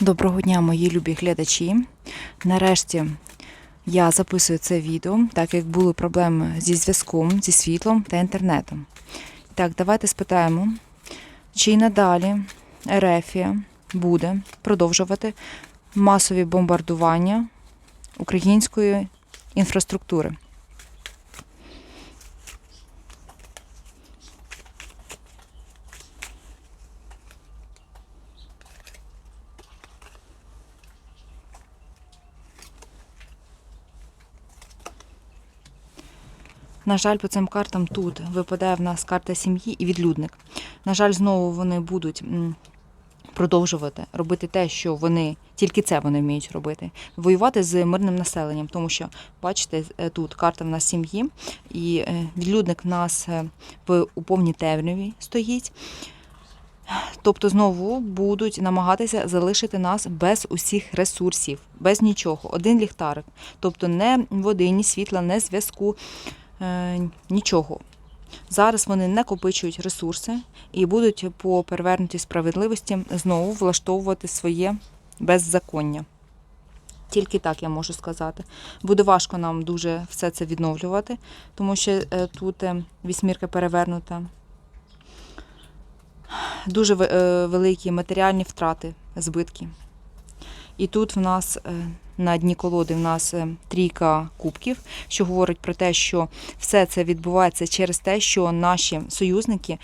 Доброго дня, мої любі глядачі. Нарешті я записую це відео, так як були проблеми зі зв'язком, зі світлом та інтернетом. Так, давайте спитаємо, чи й надалі Ерефія буде продовжувати масові бомбардування української інфраструктури. На жаль, по цим картам тут випадає в нас карта сім'ї і відлюдник. На жаль, знову вони будуть продовжувати робити те, що вони тільки це вони вміють робити. Воювати з мирним населенням, тому що бачите, е, тут карта в нас сім'ї, і е, відлюдник в нас е, в у повній темряві стоїть. Тобто знову будуть намагатися залишити нас без усіх ресурсів, без нічого. Один ліхтарик. Тобто не води, ні світла, не зв'язку, нічого. Зараз вони накопичують ресурси і будуть по перевернутій справедливості знову влаштовувати своє беззаконня. Тільки так я можу сказати. Буде важко нам дуже все це відновлювати, тому що е, тут е, вісьмірка перевернута. Дуже е, великі матеріальні втрати, збитки. І тут в нас е, на дні колоди в нас е, трійка кубків, що говорить про те, що все це відбувається через те, що наші союзники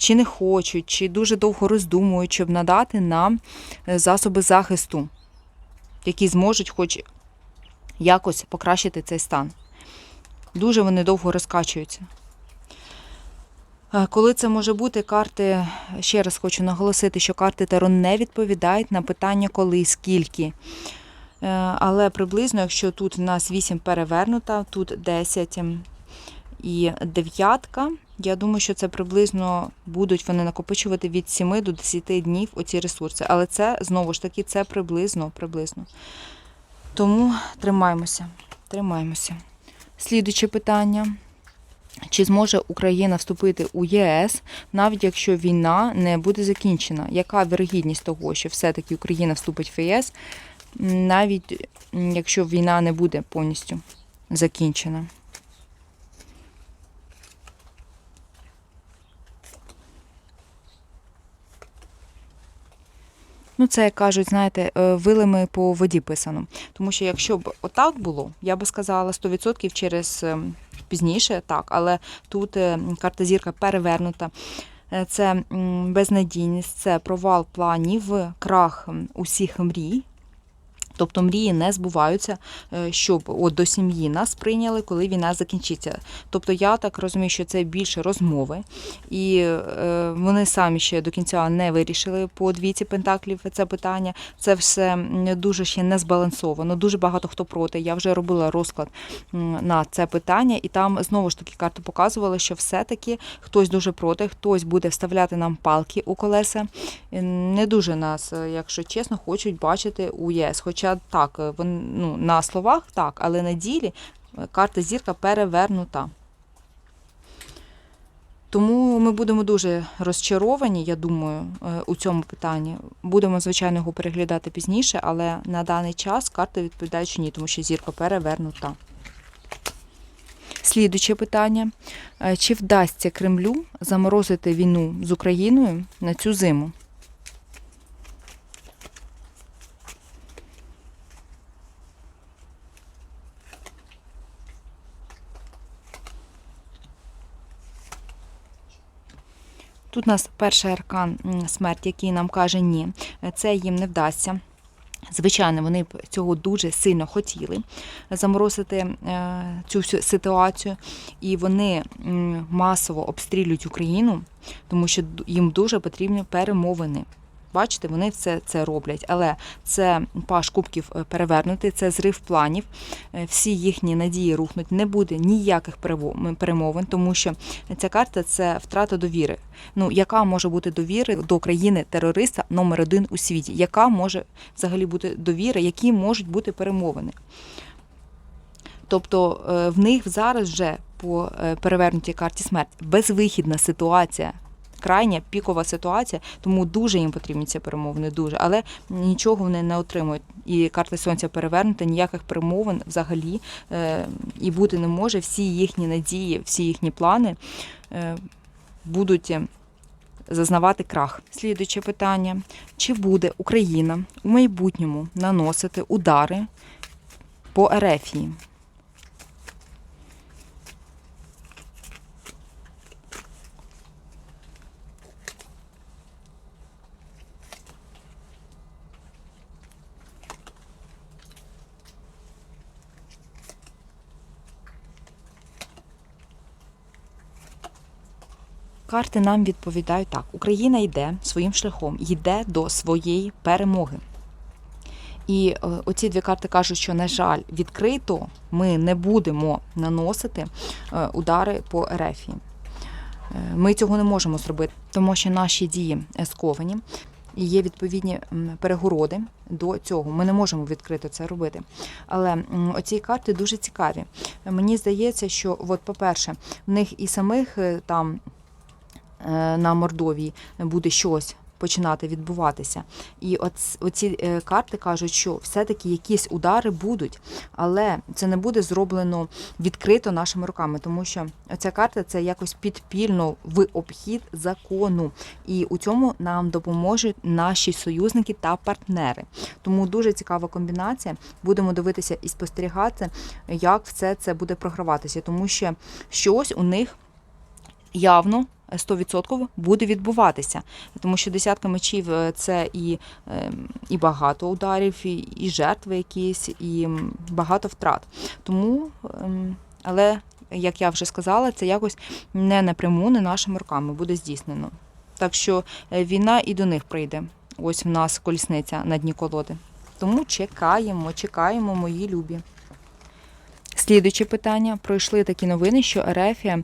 чи не хочуть, чи дуже довго роздумують, щоб надати нам е, засоби захисту, які зможуть хоч якось покращити цей стан. Дуже вони довго розкачуються. Е, Коли це може бути, карти, ще раз хочу наголосити, що карти Таро не відповідають на питання коли, скільки. Е, Але приблизно, якщо тут в нас 8 перевернута, тут 10 ем, і дев'ятка, я думаю, що це приблизно будуть вони накопичувати від 7 до 10 днів оці ресурси. Але це знову ж таки це приблизно, приблизно. Тому тримаємося, тримаємося. Слідуюче питання. Чи зможе Україна вступити у ЄС, навіть якщо війна не буде закінчена? Яка вірогідність того, що все-таки Україна вступить в ЄС, навіть якщо війна не буде повністю закінчена? Ну, це кажуть, знаєте, е, вилами по воді писано. Тому що якщо б отак було, я би сказала 100% через ем, пізніше, так, але тут е, карта зірка перевернута. Е, Це безнадійність, це провал планів, крах усіх мрій. Тобто мрії не збуваються, е, щоб от до сім'ї нас прийняли, коли війна закінчиться. Тобто я так розумію, що це більше розмови, і е, вони самі ще до кінця не вирішили по двійці пентаклів це питання. Це все дуже ще не збалансовано. Дуже багато хто проти. Я вже робила розклад на це питання, і там знову ж таки карти показували, що все-таки хтось дуже проти, хтось буде вставляти нам палки у колеса. Не дуже нас, е, якщо чесно, хочуть бачити у ЄС. Хоча так, е, вон, ну, на словах так, але на ділі е, карта зірка перевернута. Тому ми будемо дуже розчаровані, я думаю, е, у цьому питанні. Будемо, звичайно, його переглядати пізніше, але на даний час карти відповідають, що ні, тому що зірка перевернута. Слідуче питання. Чи вдасться Кремлю заморозити війну з Україною на цю зиму? Тут у нас перший аркан смерть, який нам каже ні, це їм не вдасться. Звичайно, вони б цього дуже сильно хотіли заморозити е, цю ситуацію, і вони масово обстрілюють Україну, тому що їм дуже потрібні перемовини. Бачите, вони все це роблять, але це паш кубків е, перевернутий, це зрив планів. е, Всі їхні надії рухнуть. Не буде ніяких перемовин, тому що ця карта це втрата довіри. Ну яка може бути довіри до країни терориста номер один у світі? Яка може взагалі бути довіра, які можуть бути перемовини? Тобто е, в них зараз вже по перевернутій карті смерть безвихідна ситуація. Крайня пікова ситуація, тому дуже їм потрібні ці перемовини, дуже. Але нічого вони не отримують. І карта сонця перевернута, ніяких перемовин взагалі е, і бути не може. Всі їхні надії, всі їхні плани е, будуть зазнавати крах. Слідуюче питання: чи буде Україна у майбутньому наносити удари по Ерефії? Карти нам відповідають так: Україна йде своїм шляхом, йде до своєї перемоги. І е, оці дві карти кажуть, що, на жаль, відкрито ми не будемо наносити е, удари по Ерефії. Е, Ми цього не можемо зробити, тому що наші дії сковані. І є відповідні перегороди до цього. Ми не можемо відкрито це робити. Але оці карти дуже цікаві. Мені здається, що, от, по-перше, в них і самих там на Мордовії буде щось починати відбуватися. І оці е, карти кажуть, що все-таки якісь удари будуть, але це не буде зроблено відкрито нашими руками, тому що ця карта це якось підпільно в обхід закону. І у цьому нам допоможуть наші союзники та партнери. Тому дуже цікава комбінація. Будемо дивитися і спостерігати, як все це буде програватися, тому що щось у них явно 100% буде відбуватися. Тому що десятка мечів е, це і, е, і багато ударів, і, і жертви якісь, і багато втрат. Тому, ем, але, як я вже сказала, це якось не напряму, не нашими руками буде здійснено. Так що е, війна і до них прийде. Ось в нас колісниця на дні колоди. Тому чекаємо, чекаємо, мої любі. Слідуюче питання. Пройшли такі новини, що Ерефія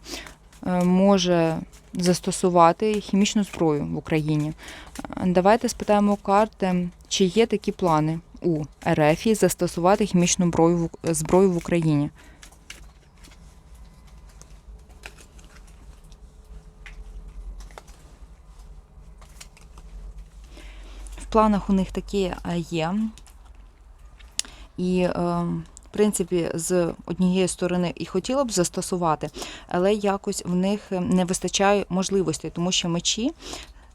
може застосувати хімічну зброю в Україні. Е, Давайте спитаємо карти, чи є такі плани у Ерефії застосувати хімічну зброю в- Україні. В планах у них такі е, є. І, е, принципі, з однієї сторони і хотіла б застосувати, але якось в них е, не вистачає можливостей, тому що мечі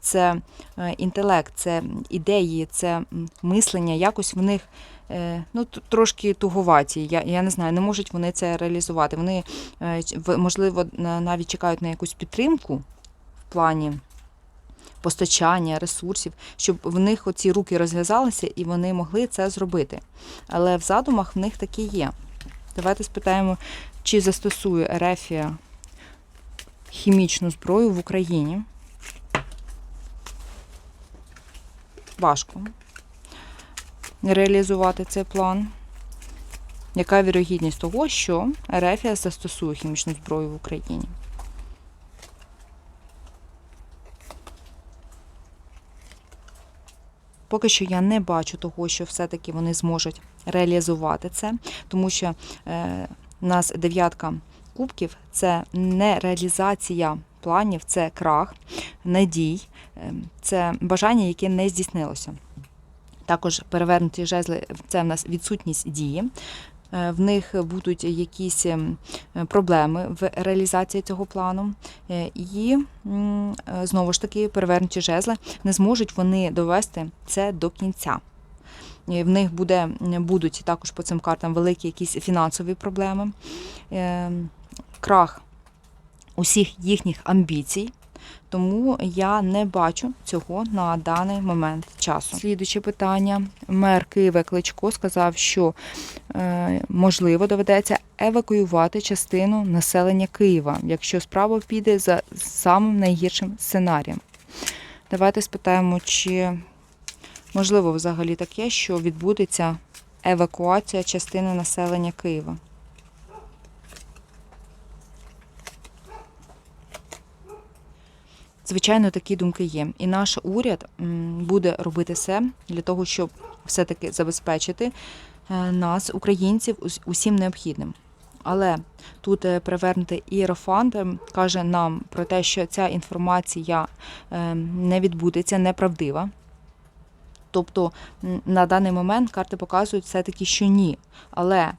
це е, інтелект, це ідеї, це мислення. Якось в них е, ну, трошки туговаті. Я, я не знаю, не можуть вони це реалізувати. Вони, можливо, на- навіть чекають на якусь підтримку в плані постачання ресурсів, щоб в них оці руки розв'язалися і вони могли це зробити. Але в задумах в них такі є. Давайте спитаємо, чи застосує Ерефія хімічну зброю в Україні. Важко реалізувати цей план. Яка вірогідність того, що Ерефія застосує хімічну зброю в Україні? Поки що я не бачу того, що все-таки вони зможуть реалізувати це, тому що е, у нас дев'ятка кубків це не реалізація планів, це крах, надій, е, це бажання, яке не здійснилося. Також перевернуті жезли це в нас відсутність дії. Е, В них будуть якісь ем, проблеми в реалізації цього плану. Е, І е, знову ж таки перевернуті жезли не зможуть вони довести це до кінця. В них буде, будуть також по цим картам великі якісь фінансові проблеми, е, крах усіх їхніх амбіцій. Тому я не бачу цього на даний момент часу. Слідуюче питання. Мер Києва Кличко сказав, що е, можливо доведеться евакуювати частину населення Києва, якщо справа піде за самим найгіршим сценарієм. Давайте спитаємо, чи можливо взагалі таке, що відбудеться евакуація частини населення Києва. Звичайно, такі думки є. І наш уряд буде робити все для того, щоб все-таки забезпечити е, нас, українців, усім необхідним. Але тут е, перевернутий іерофант е, каже нам про те, що ця інформація е, не відбудеться, неправдива. Тобто на даний момент карти показують все-таки, що ні. Але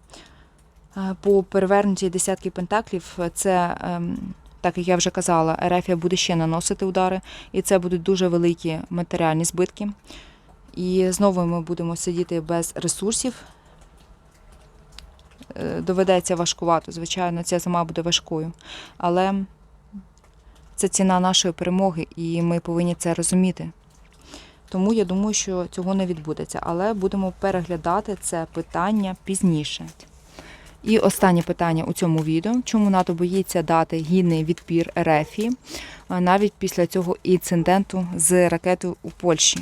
е, по перевернутій десятки пентаклів це, ем, так як я вже казала, Ерефія буде ще наносити удари, і це будуть дуже великі матеріальні збитки. І знову ми будемо сидіти без ресурсів. Е, Доведеться важкувато, звичайно, ця зима буде важкою. Але це ціна нашої перемоги, і ми повинні це розуміти. Тому я думаю, що цього не відбудеться. Але будемо переглядати це питання пізніше. І останнє питання у цьому відео: чому НАТО боїться дати гідний відпір Ерефії навіть після цього інциденту з ракетою у Польщі?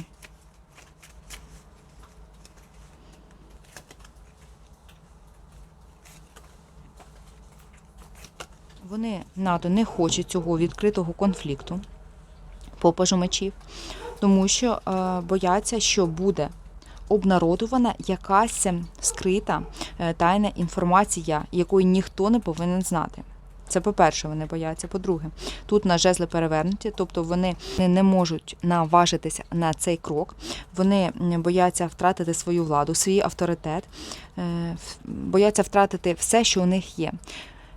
Вони НАТО не хочуть цього відкритого конфлікту по пажу мечів, тому що е, бояться, що буде обнародована якась скрита е, тайна інформація, якої ніхто не повинен знати. Це по-перше, вони бояться. По-друге, тут на жезли перевернуті, тобто вони не можуть наважитися на цей крок. Вони бояться втратити свою владу, свій авторитет, е, бояться втратити все, що у них є.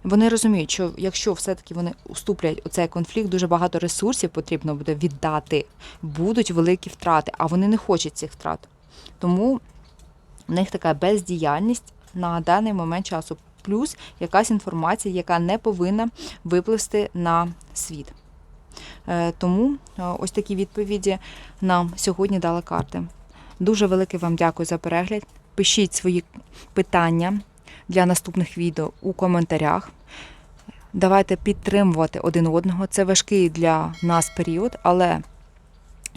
Вони розуміють, що якщо все-таки вони уступлять у цей конфлікт, дуже багато ресурсів потрібно буде віддати, будуть великі втрати, а вони не хочуть цих втрат. Тому в них така бездіяльність на даний момент часу, плюс якась інформація, яка не повинна випливти на світ. Е, Тому е, ось такі відповіді нам сьогодні дали карти. Дуже велике вам дякую за перегляд. Пишіть свої питання для наступних відео у коментарях. Давайте підтримувати один одного. Це важкий для нас період, але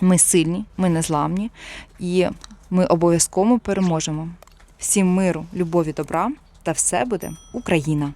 ми сильні, ми незламні і ми обов'язково переможемо. Всім миру, любові, добра та все буде Україна!